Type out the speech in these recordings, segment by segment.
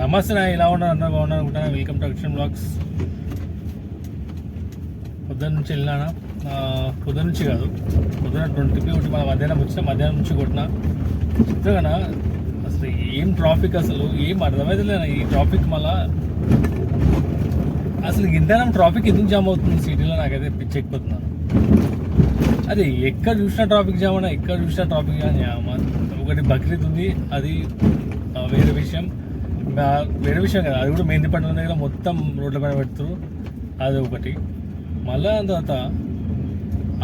నమస్తే నా ఇలా ఉన్నారు? అందరూ బాగున్నారు? అనుకుంటాను వెల్కమ్ టు అక్షన్ బ్లాగ్స్. పొద్దున్న నుంచి వెళ్ళినా పొద్దున్న నుంచి కాదు. పొద్దున్న ట్వంటీకి ఒకటి మన మధ్యాహ్నం వచ్చిన మధ్యాహ్నం నుంచి కొట్టిన. చెప్తాగా అసలు ఏం ట్రాఫిక్ అసలు? ఏం అర్థమైతే ఈ ట్రాఫిక్ మళ్ళా. అసలు ఇంతనం ట్రాఫిక్ ఎందుకు జామ్ అవుతుంది సిటీలో? నాకైతే పిచ్చెక్కిపోతున్నాను అది ఎక్కడ చూసినా ట్రాఫిక్ జామ్ అన్నా ఎక్కడ చూసినా ట్రాఫిక్ జామ్ ఒకటి బక్రీద్ ఉంది అది వేరే విషయం. వేరే విషయం కదా. అది కూడా మెహందీపట్నం దగ్గర మొత్తం రోడ్ల పైన పెడుతున్నారు అది ఒకటి. మళ్ళా తర్వాత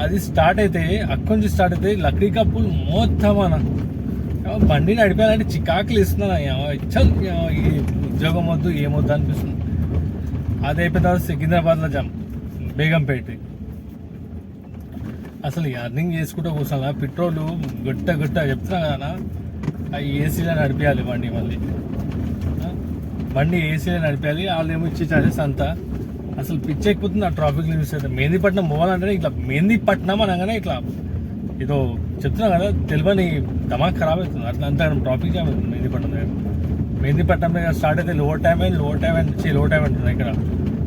అది స్టార్ట్ అయితే అక్కడి నుంచి స్టార్ట్ అయితే లక్డీ కప్పులు మొత్తం అన్న. బండి నడిపేయాలంటే చికాకులు ఇస్తున్నాను ఏమో చల్ ఈ ఉద్యోగం వద్దు ఏమొద్దు అనిపిస్తుంది. అది అయిపోయిన తర్వాత సికింద్రాబాద్లో జామ్. బేగంపేట. అసలు అర్నింగ్ చేసుకుంటూ కూర్చున్నా పెట్రోల్ గట్ట గట్ట చెప్తున్నా కదా ఆ ఏసీలో నడిపించాలి బండి మళ్ళీ. బండి ఏసీలో నడిపాలి వాళ్ళు ఏమో ఇచ్చే చార్జెస్ అంతా. అసలు పిచ్చెక్కిపోతుంది ఆ ట్రాఫిక్ చూస్తే అయితే మెహందీపట్నం పోవాలంటే ఇట్లా మెహందీపట్నం అనగానే ఇట్లా ఏదో చెప్తున్నా కదా తెలియని దమాక్ ఖరాబ్ అవుతుంది. అట్లా అంతా ట్రాఫిక్ జామ్ అవుతుంది మెహందీపట్నం దగ్గర? మెహందీపట్నం దగ్గర స్టార్ట్ అయితే lower time and lower time అండ్లో lower time ఇక్కడ.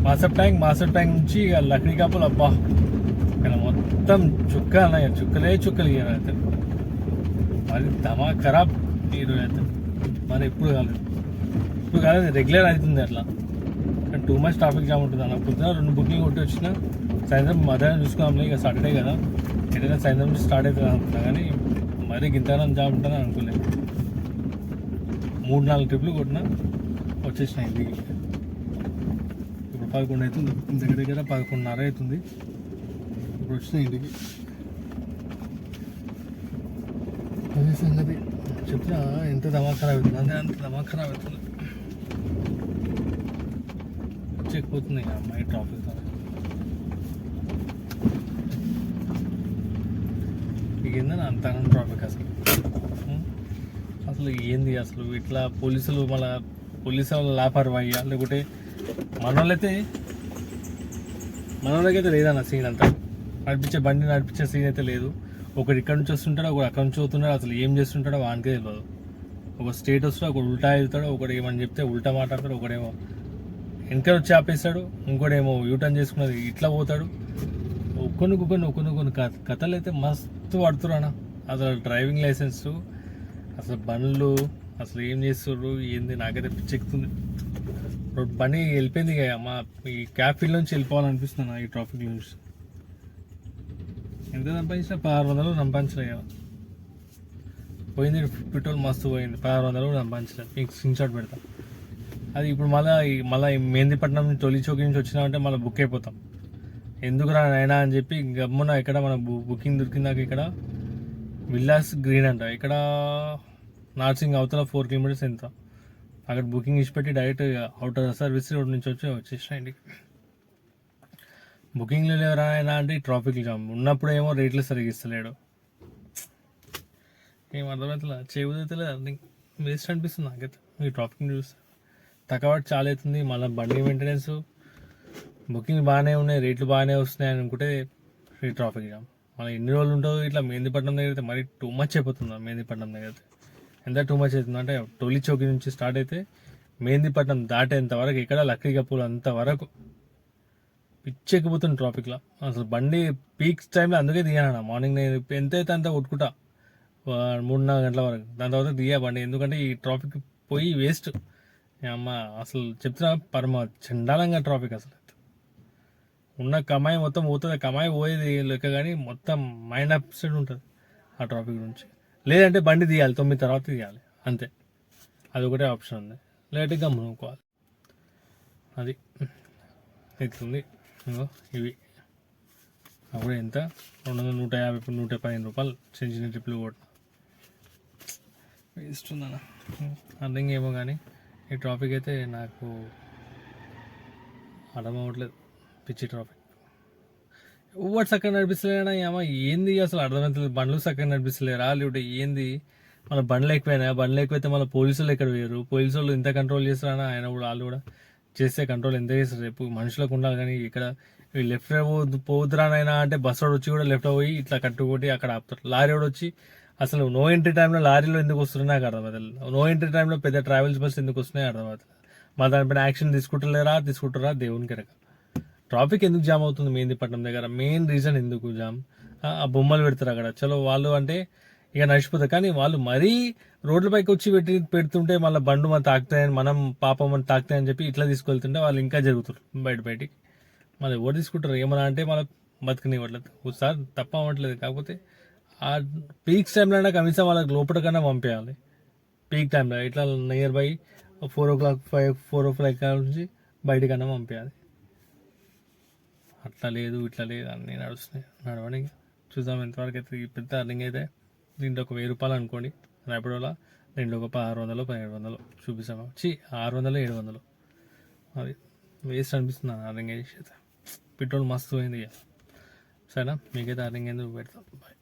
మాసప్ ట్యాంక్ మాసప్ ట్యాంక్ నుంచి ఇక లక్డీ కాపులు అబ్బా. ఇక్కడ మొత్తం చుక్క అన్నాయి చుక్కలే చుక్కలు ఇయ్యారు అయితే. మరి దమా ఖరాబ్ ఈరోజు అయితే. మరి ఎప్పుడు కాలేదు. ఇప్పుడు కాదు రెగ్యులర్ అవుతుంది అట్లా. కానీ టూ మచ్ ట్రాఫిక్ జామ్ ఉంటుంది అన్న. పొద్దున రెండు బుకింగ్ కొట్టి వచ్చిన సాయంత్రం మధ్యాహ్నం చూసుకున్నాంలే ఇక సాటర్డే కదా. ఏదైనా సాయంత్రం స్టార్ట్ అవుతుంది అనుకున్నా కానీ మరీ గింతనం జామ్ ఉంటుందని అనుకోలేదు మూడు నాలుగు ట్రిప్లు కొట్టిన వచ్చేసిన ఇంటికి. ఇప్పుడు పదకొండు అవుతుంది. దగ్గర దగ్గర పదకొండున్నర అవుతుంది. ఇప్పుడు వచ్చిన ఇంటికి. అదే సంగతి. చెప్తున్నా ఎంత దమా అవుతుంది? అదే అంత దమా అవుతుంది. అవుతుంది చెక్కిపోతుంది ఇక అమ్మాయి ట్రాఫిక్ ఇక ఏందని అంత ట్రాఫిక్ అసలు? అసలు ఏంది అసలు? ఇట్లా పోలీసులు మన పోలీసు వాళ్ళు లాపర్వాయ్యా లేకుంటే మన వాళ్ళైతే మన వాళ్ళకైతే లేదన్న సీన్ అంతా. నడిపించే బండి నడిపించే సీన్ అయితే లేదు. ఒకడు ఇక్కడ నుంచి వస్తుంటాడు ఒకడు అక్కడ నుంచి అవుతున్నాడు అసలు ఏం చేస్తుంటాడో వానికే తెలియదు ఒక స్టేట్ వస్తాడు ఒకడు ఉల్టా వెళ్తాడు ఒకడు ఏమని చెప్తే ఉల్టా మాట్లాడతాడు ఒకడేమో వెనక వచ్చి ఆపేస్తాడు ఇంకోటేమో యూటర్న్ చేసుకున్నది ఇట్లా పోతాడు. ఒక్కొని ఒక్కొని ఒక్కొని కొన్ని కథలు అయితే మస్తు పడుతురు అన్న. అసలు డ్రైవింగ్ లైసెన్స్ అసలు బండ్లు అసలు ఏం చేస్తుర్రు ఏంది నాకైతే పిచ్చెక్కుతుంది ఇప్పుడు బండి వెళ్ళిపోయింది కదా మా ఈ క్యాబ్ ఫీల్డ్ నుంచి వెళ్ళిపోవాలనిపిస్తుంది ఈ ట్రాఫిక్ నుంచి ఎంత సంపాదించిన పదహారు వందలు సంపాదించలే పోయింది పెట్రోల్ మస్తు పోయింది. పదహారు వందలు సంపాదించలేదు మీకు స్క్రీన్ షాట్ పెడతా. అది ఇప్పుడు మళ్ళీ మళ్ళీ మెహందీపట్నం నుంచి తొలి చౌకి నుంచి వచ్చినామంటే మళ్ళీ బుక్ అయిపోతాం. ఎందుకు రా అని చెప్పి గమ్మున ఇక్కడ మన బు- బుకింగ్ దొరికిందాక ఇక్కడ విల్లాస్ గ్రీన్ అంట. ఇక్కడ నార్సింగ్ అవతల ఫోర్ కిలోమీటర్స్ ఎంత? అక్కడ బుకింగ్ ఇచ్చిపెట్టి డైరెక్ట్ అవుటర్ సర్వీస్ రోడ్ నుంచి వచ్చి వచ్చేసిన ఇంటికి. బుకింగ్లు లేవరా అంటే ట్రాఫిక్ జామ్ ఉన్నప్పుడు ఏమో రేట్లు సరిగ్గా ఇస్తలేడు. ఏం అర్థమవుతుందా చేయబోతే వేస్ట్ అనిపిస్తుంది నాకైతే. ఈ ట్రాఫిక్ని చూస్తే. తక్కువ చాలా అవుతుంది మళ్ళీ బండి మెయింటెనెన్స్ బుకింగ్ బాగానే ఉన్నాయి రేట్లు బాగానే వస్తున్నాయి అనుకుంటే ఫ్రీ ట్రాఫిక్ జామ్ మళ్ళీ ఎన్ని రోజులు ఉంటుందో ఇట్లా మెహందీపట్నం దగ్గర అయితే మరీ టూ మచ్ అయిపోతుంది మెహందీపట్నం దగ్గర అయితే. ఎంత టూ మచ్ అవుతుంది అంటే టోలీ చౌకి నుంచి స్టార్ట్ అయితే మెహందీపట్నం దాటేంత వరకు ఇక్కడ లక్కీ కప్పులు అంతవరకు పిచ్చెక్కిపోతుంది ట్రాఫిక్లో అసలు బండి పీక్స్ టైంలో అందుకే దిగాను మార్నింగ్ నేను ఎంత అయితే అంత కొట్టుకుంటా. మూడున్నర గంటల వరకు. దాని తర్వాత దిగా బండి. ఎందుకంటే ఈ ట్రాఫిక్ పోయి వేస్ట్ అమ్మ అసలు చెప్తున్నా పరమ చండాలంగా ట్రాఫిక్ అసలు ఉన్న కమాయి మొత్తం పోతుంది కమాయి పోయేది లెక్క కానీ మొత్తం మైండ్ అప్సెట్ ఉంటుంది ఆ ట్రాఫిక్ నుంచి. లేదంటే బండి తీయాలి తొమ్మిది తర్వాత తీయాలి అంతే. అది ఒకటే ఆప్షన్ ఉంది. లేదంటే గమ్మునుకోవాలి అది. ఇట్లుంది. ఇవి. అప్పుడు ఎంత? రెండు వందల నూట యాభై నూట పదిహేను రూపాయలు చిన్న చిన్న ట్రిప్లు కొట్టిన. వేస్ట్ ఉందన్న. అర్థం ఏమో కానీ. ఈ ట్రాఫిక్ అయితే నాకు అర్థం అవ్వట్లేదు. పిచ్చి ట్రాఫిక్ ఎవరు చక్కగా నడిపిస్తలేనా ఏమో? ఏంది అసలు అర్థమవుతుంది బండ్లు చక్కగా నడిపిస్తలేరా? లేకుంటే ఏంది? మన బండ్లు ఎక్కువైనా బండ్లు ఎక్కువైతే మళ్ళీ పోలీసులు ఎక్కడ వేయరు పోలీసు వాళ్ళు ఇంత కంట్రోల్ చేస్తారా ఆయన కూడా వాళ్ళు కూడా చేస్తే కంట్రోల్ ఎంత చేస్తారు? రేపు మనుషులకు ఉండాలి కానీ ఇక్కడ లెఫ్ట్ పోదురానైనా అంటే బస్ రోడ్ వచ్చి కూడా లెఫ్ట్ పోయి ఇట్లా కట్టుకోటి అక్కడ ఆపుతారు. లారీ కూడా వచ్చి అసలు నో ఎంట్రీ టైంలో లారీలో ఎందుకు వస్తున్నాయి నాకు అర్థమవుతుంది నో ఎంట్రీ టైంలో పెద్ద ట్రావెల్స్ బస్ ఎందుకు వస్తున్నాయి అర్థమవుతుంది మా దానిపైన యాక్షన్ తీసుకుంటలేరా తీసుకుంటారా దేవునికి రక ట్రాఫిక్ ఎందుకు జామ్ అవుతుంది మెహందీపట్నం దగ్గర? మెయిన్ రీజన్ ఎందుకు జామ్ ఆ బొమ్మలు పెడతారు అక్కడ. చలో వాళ్ళు అంటే ఇక నడిచిపోతారు కానీ వాళ్ళు మరీ రోడ్లపైకి వచ్చి పెట్టి పెడుతుంటే మళ్ళీ బండు మన తాకుతాయని మనం పాపం మన తాకుతాయని చెప్పి ఇట్లా తీసుకెళ్తుంటే వాళ్ళు ఇంకా జరుగుతారు బయట బయటికి. మళ్ళీ ఎవరు తీసుకుంటారు? ఏమన్నా అంటే మళ్ళీ బతుకునివ్వట్లేదు. ఒకసారి తప్ప అవ్వట్లేదు. కాకపోతే ఆ పీక్స్ టైంలో అయినా కనీసం వాళ్ళకి లోపల కన్నా పంపించాలి పీక్ టైంలో ఇట్లా nearby four o'clock five four o'clock నుంచి బయటికన్నా పంపించాలి. అట్లా లేదు ఇట్లా లేదు అన్నీ నడుస్తున్నాయి. నడవని చూద్దాం ఎంతవరకు అయితే పెద్ద అర్నింగ్ అయితే. దీంట్లో ఒక వెయ్యి రూపాయలు అనుకోండి రేపటిలో రెండు ఒక ఆరు వందలు పదిహేడు వందలు చూపిస్తాము. చి ఆరు వందలు ఏడు వందలు. అది వేస్ట్ అనిపిస్తుంది అర్నింగ్ అయితే. పెట్రోల్ మస్తు అయింది ఇక. సరేనా? మీకైతే అర్నింగ్ ఎందుకు పెడతాం? బాయ్